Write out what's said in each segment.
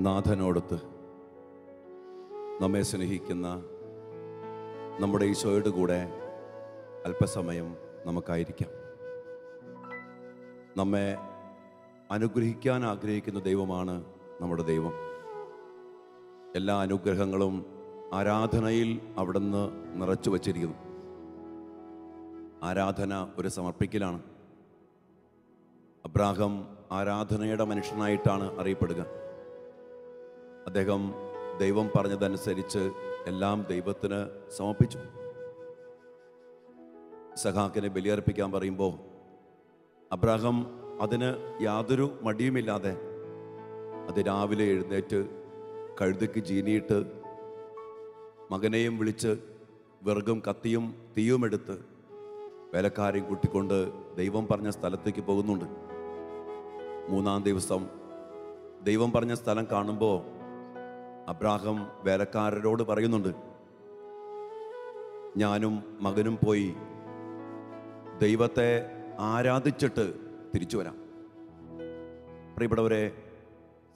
നാഥനോടൊത്ത് നമ്മെ സ്നേഹിക്കുന്ന നമ്മുടെ ഈശോയുടെ കൂടെ അല്പസമയം നമുക്കായിരിക്കാം. നമ്മെ അനുഗ്രഹിക്കാൻ ആഗ്രഹിക്കുന്ന ദൈവമാണ് നമ്മുടെ ദൈവം. എല്ലാ അനുഗ്രഹങ്ങളും ആരാധനയിൽ അവിടുന്ന് നിറച്ചു വച്ചിരിക്കുന്നു. ആരാധന ഒരു സമർപ്പിക്കലാണ്. അബ്രാഹം ആരാധനയുടെ മനുഷ്യനായിട്ടാണ് അറിയപ്പെടുക. അദ്ദേഹം ദൈവം പറഞ്ഞതനുസരിച്ച് എല്ലാം ദൈവത്തിന് സമർപ്പിച്ചു. സഹാക്കിനെ ബലിയർപ്പിക്കാൻ പറയുമ്പോൾ അബ്രാഹം അതിന് യാതൊരു മടിയുമില്ലാതെ അത് രാവിലെ എഴുന്നേറ്റ് കഴുതയ്ക്ക് ജീനിയിട്ട് മകനെയും വിളിച്ച് വിറകും കത്തിയും തീയുമെടുത്ത് വേലക്കാരെയും കൂട്ടിക്കൊണ്ട് ദൈവം പറഞ്ഞ സ്ഥലത്തേക്ക് പോകുന്നുണ്ട്. മൂന്നാം ദിവസം ദൈവം പറഞ്ഞ സ്ഥലം കാണുമ്പോൾ അബ്രാഹം വേലക്കാരരോട് പറയുന്നുണ്ട് ഞാനും മകനും പോയി ദൈവത്തെ ആരാധിച്ചിട്ട് തിരിച്ചു വരാം. പ്രിയപ്പെട്ടവരെ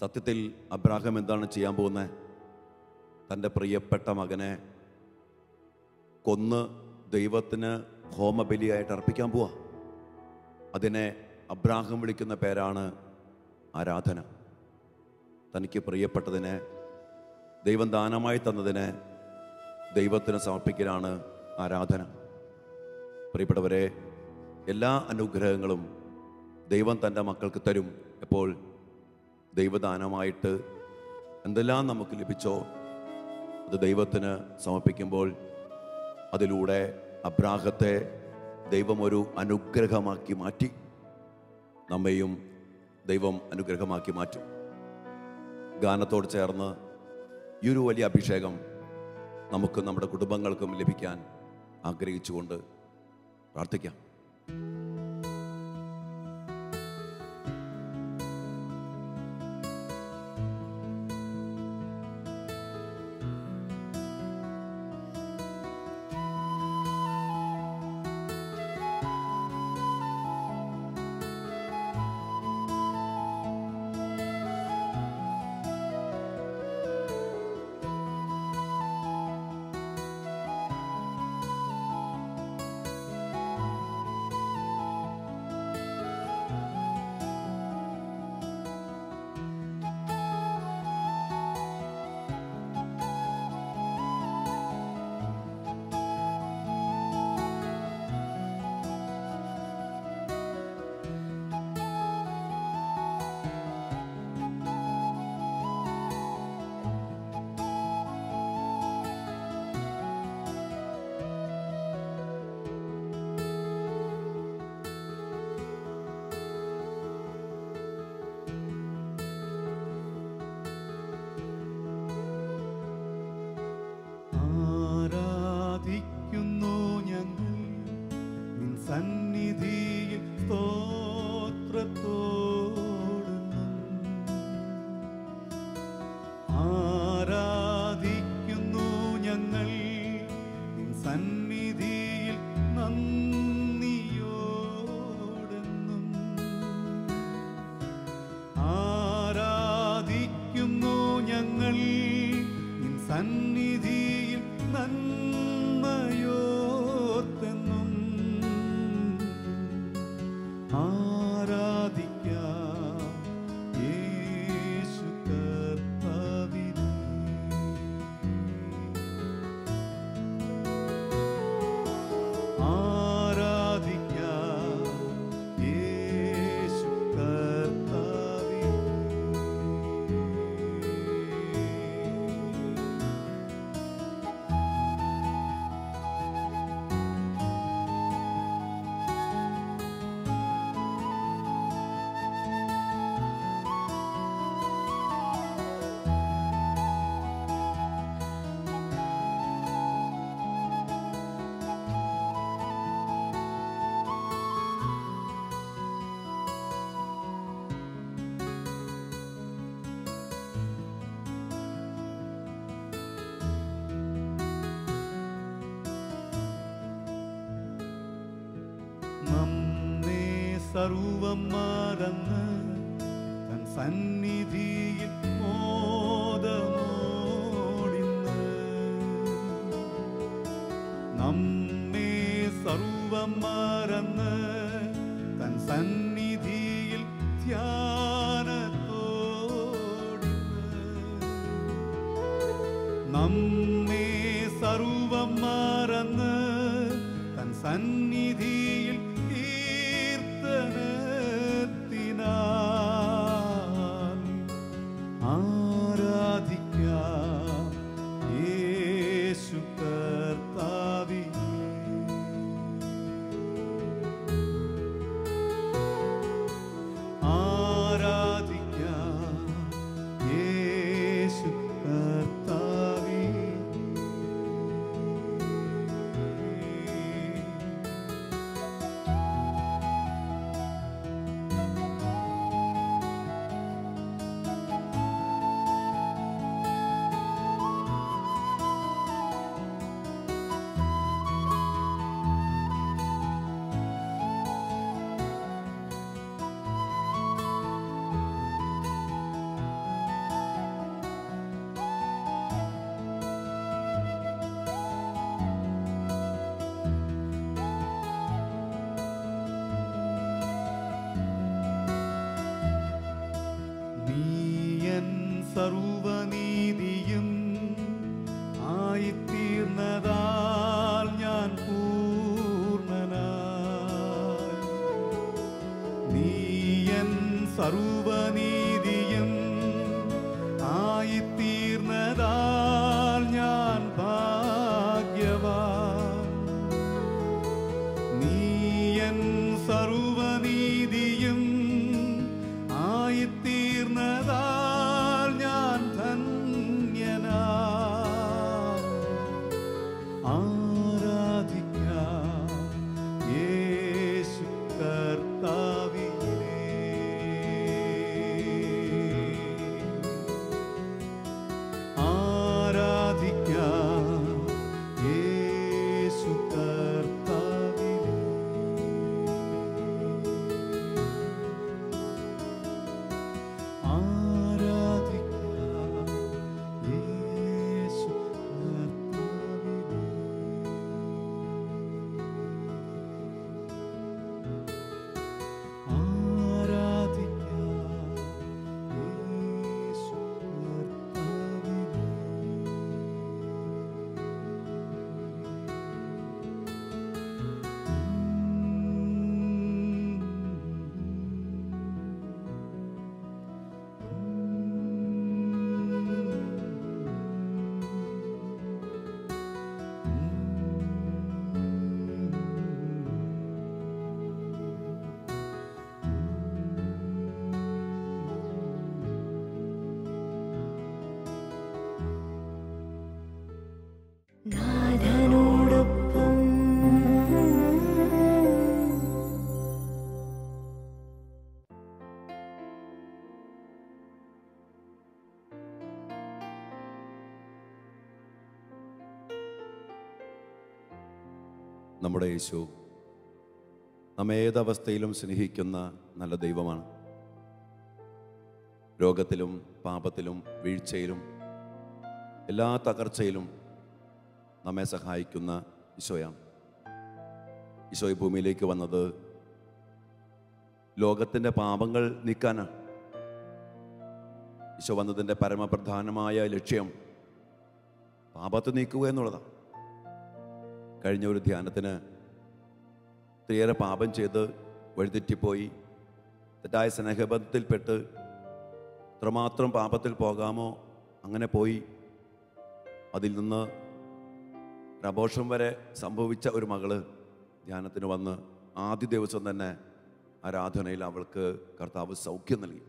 സത്യത്തിൽ അബ്രാഹം എന്താണ് ചെയ്യാൻ പോകുന്നത്? തന്റെ പ്രിയപ്പെട്ട മകനെ കൊന്ന് ദൈവത്തിന് ഹോമബലിയായിട്ട് അർപ്പിക്കാൻ പോവാ. അതിനെ അബ്രാഹം വിളിക്കുന്ന പേരാണ് ആരാധന. തനിക്ക് പ്രിയപ്പെട്ടതിനെ ദൈവം ദാനമായി തന്നതിനെ ദൈവത്തിന് സമർപ്പിക്കലാണ് ആരാധന. പ്രിയപ്പെട്ടവരെ എല്ലാ അനുഗ്രഹങ്ങളും ദൈവം തന്റെ മക്കൾക്ക് തരും. എപ്പോൾ? ദൈവദാനമായിട്ട് എന്തെല്ലാം നമുക്ക് ലഭിച്ചോ അത് ദൈവത്തിന് സമർപ്പിക്കുമ്പോൾ അതിലൂടെ അബ്രാഹത്തെ ദൈവം ഒരു അനുഗ്രഹമാക്കി മാറ്റി നമ്മയും ദൈവം അനുഗ്രഹമാക്കി മാറ്റും. ഗാനത്തോട് ചേർന്ന് ഈ ഒരു വലിയ അഭിഷേകം നമുക്ക് നമ്മുടെ കുടുംബങ്ങൾക്കും ലഭിക്കാൻ ആഗ്രഹിച്ചുകൊണ്ട് പ്രാർത്ഥിക്കാം. സർവം മറന്ന് തൻ സന്നിധിയിൽ മോദമോടിന്ന്. നമ്മേ സർവം മറന്ന് തൻ സന്നിധിയിൽ ധ്യാനത്തോടിന്ന്. നമ്മേ സർവം മറന്ന് തൻ സന്നിധിയിൽ oh കർത്താവിനെ നമ്മുടെ യേശു നമ്മെ ഏതവസ്ഥയിലും സ്നേഹിക്കുന്ന നല്ല ദൈവമാണ്. രോഗത്തിലും പാപത്തിലും വീഴ്ചയിലും എല്ലാ തകർച്ചയിലും നമ്മെ സഹായിക്കുന്ന ഈശോയാണ്. ഈശോ ഈ ഭൂമിയിലേക്ക് വന്നത് ലോകത്തിന്റെ പാപങ്ങൾ നീക്കാനാണ്. ഈശോ വന്നതിന്റെ പരമപ്രധാനമായ ലക്ഷ്യം പാപത്തെ നീക്കുക എന്നുള്ളതാണ്. കഴിഞ്ഞ ഒരു ധ്യാനത്തിന് ഒത്തിരിയേറെ പാപം ചെയ്ത് വഴിതെറ്റിപ്പോയി. തെറ്റായ സ്നേഹബന്ധത്തിൽപ്പെട്ട് എത്രമാത്രം പാപത്തിൽ പോകാമോ അങ്ങനെ പോയി. അതിൽ നിന്ന് ഒരു വരെ സംഭവിച്ച ഒരു മകൾ ധ്യാനത്തിന് വന്ന് ആദ്യ ദിവസം തന്നെ ആരാധനയിൽ അവൾക്ക് കർത്താവ് സൗഖ്യം നൽകി.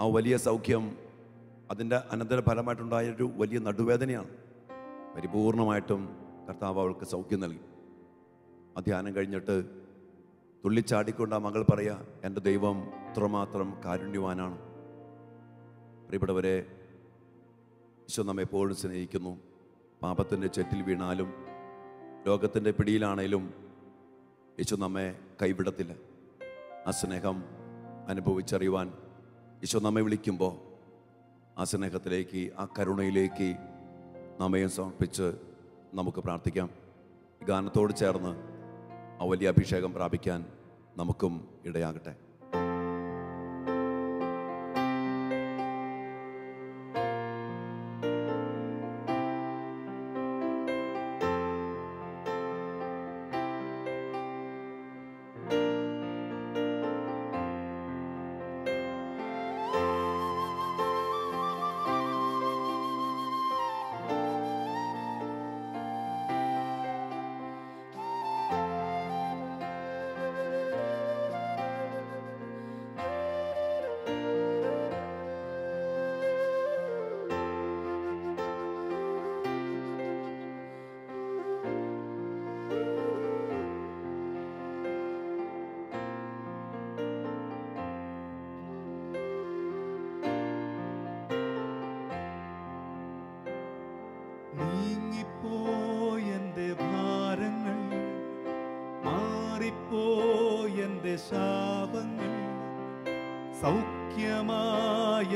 ആ വലിയ സൗഖ്യം അതിന്റെ അനന്തര ഫലമായിട്ടുണ്ടായൊരു വലിയ നടുവേദനയാണ്. പരിപൂർണമായിട്ടും കർത്താവ് അവൾക്ക് സൗഖ്യം നൽകി. ആ കഴിഞ്ഞിട്ട് തുള്ളിച്ചാടിക്കൊണ്ട് ആ മകൾ പറയാ എന്റെ ദൈവം ഇത്രമാത്രം കാരുണ്യവാനാണ്. പ്രിയപ്പെട്ടവരെ ഈശോ നമ്മെ എപ്പോഴും സ്നേഹിക്കുന്നു. പാപത്തിന്റെ ചെറ്റിൽ വീണാലും ലോകത്തിന്റെ പിടിയിലാണേലും യേശു നമ്മെ കൈവിടത്തില്ല. ആ സ്നേഹം അനുഭവിച്ചറിയുവാൻ യേശു നമ്മെ വിളിക്കുമ്പോൾ ആ സ്നേഹത്തിലേക്ക് ആ കരുണയിലേക്ക് നമ്മയും സമർപ്പിച്ച് നമുക്ക് പ്രാർത്ഥിക്കാം. ഗാനത്തോട് ചേർന്ന് ആ വലിയ അഭിഷേകം പ്രാപിക്കാൻ നമുക്കും ഇടയാകട്ടെ. സൗഖ്യമായ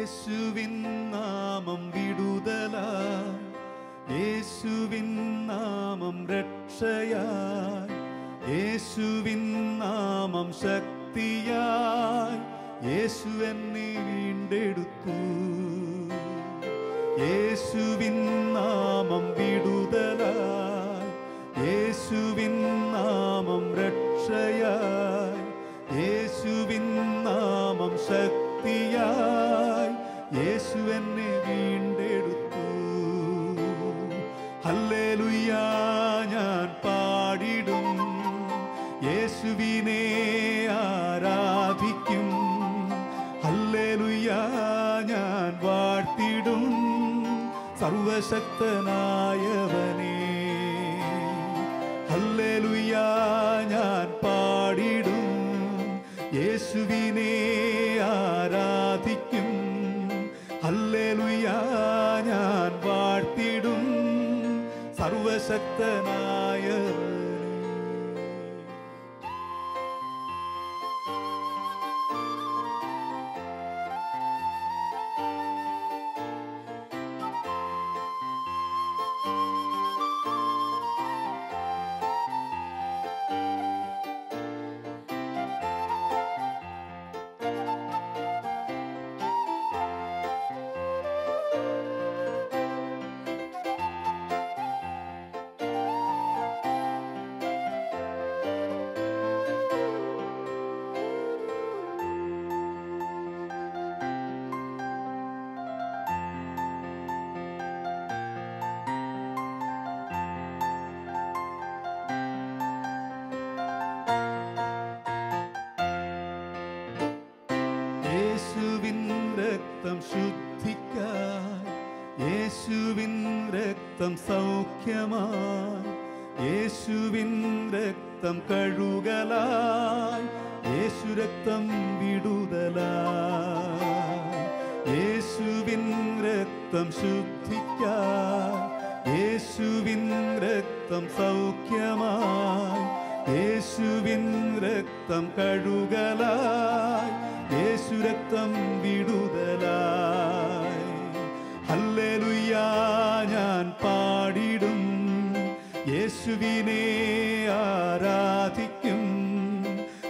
യേശുവിൻ നാമം വിടുതല. യേശുവിൻ നാമം രക്ഷയായി. യേശുവിൻ നാമം ശക്തിയായി. യേശു എന്നെ ഹല്ലേലുയാ ഞാൻ വാഴ്ത്തിടും സർവശക്തനായ രക്തം ശുദ്ധിക്കാൻ യേശുവിൻ രക്തം സൗഖ്യമായി. യേശുവിൻ രക്തം കഴുകലായി. യേശു രക്തം വിടുതലായി. ഹല്ലേലൂയാ ഞാൻ പാടിടും. യേശുവിനെ ആരാധിക്കും.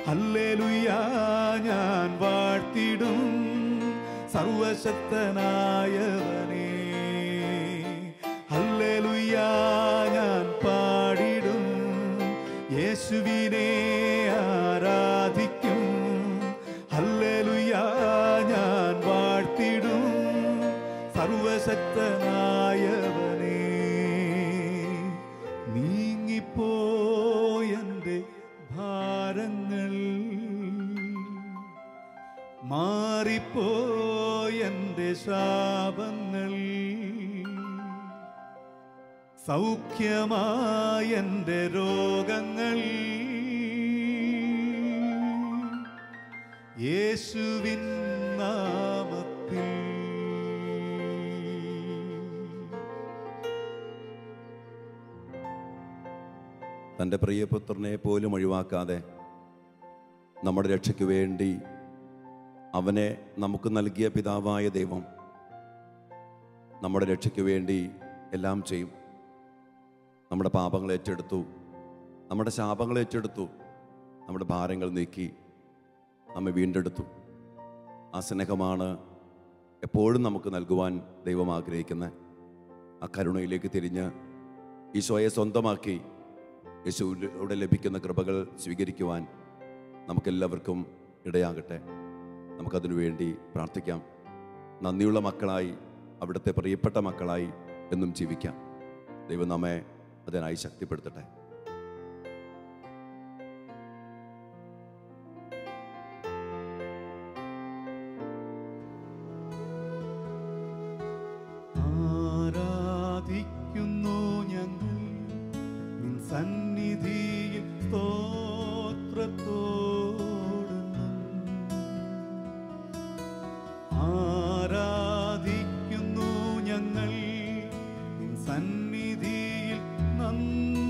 ഹല്ലേലൂയാ ഞാൻ വാഴ്ത്തിടും. സർവശക്തനായവനേ ഹല്ലേലൂയാ ഞാൻ പാടിടും. യേശുവിനെ ആരാധിക്കും. ഹല്ലേലൂയാ ഞാൻ വാഴ്ത്തിടും. സർവശക്തനായവനേ സൗഖ്യമായെന്റെ രോഗങ്ങൾ. യേശുവിൻ നാമത്തിൽ. തന്റെ പ്രിയപുത്രനെ പോലും ഒഴിവാക്കാതെ നമ്മുടെ രക്ഷയ്ക്ക് വേണ്ടി അവനെ നമുക്ക് നൽകിയ പിതാവായ ദൈവം നമ്മുടെ രക്ഷയ്ക്ക് വേണ്ടി എല്ലാം ചെയ്യും. നമ്മുടെ പാപങ്ങൾ ഏറ്റെടുത്തു. നമ്മുടെ ശാപങ്ങൾ ഏറ്റെടുത്തു. നമ്മുടെ ഭാരങ്ങൾ നീക്കി നമ്മെ വീണ്ടെടുത്തു. ആ സ്നേഹമാണ് എപ്പോഴും നമുക്ക് നൽകുവാൻ ദൈവം ആഗ്രഹിക്കുന്നത് ആ കരുണയിലേക്ക് തിരിഞ്ഞ് ഈശോയെ സ്വന്തമാക്കി യേശുവിലൂടെ ലഭിക്കുന്ന കൃപകൾ സ്വീകരിക്കുവാൻ നമുക്കെല്ലാവർക്കും ഇടയാകട്ടെ. നമുക്കതിനു വേണ്ടി പ്രാർത്ഥിക്കാം. നന്ദിയുള്ള മക്കളായി അവിടുത്തെ പ്രിയപ്പെട്ട മക്കളായി എന്നും ജീവിക്കാം. ദൈവം നമ്മെ അതിനായി ശക്തിപ്പെടുത്തട്ടെ. ആരാധിക്കുന്നു ഞങ്ങൾ സന്നിധി come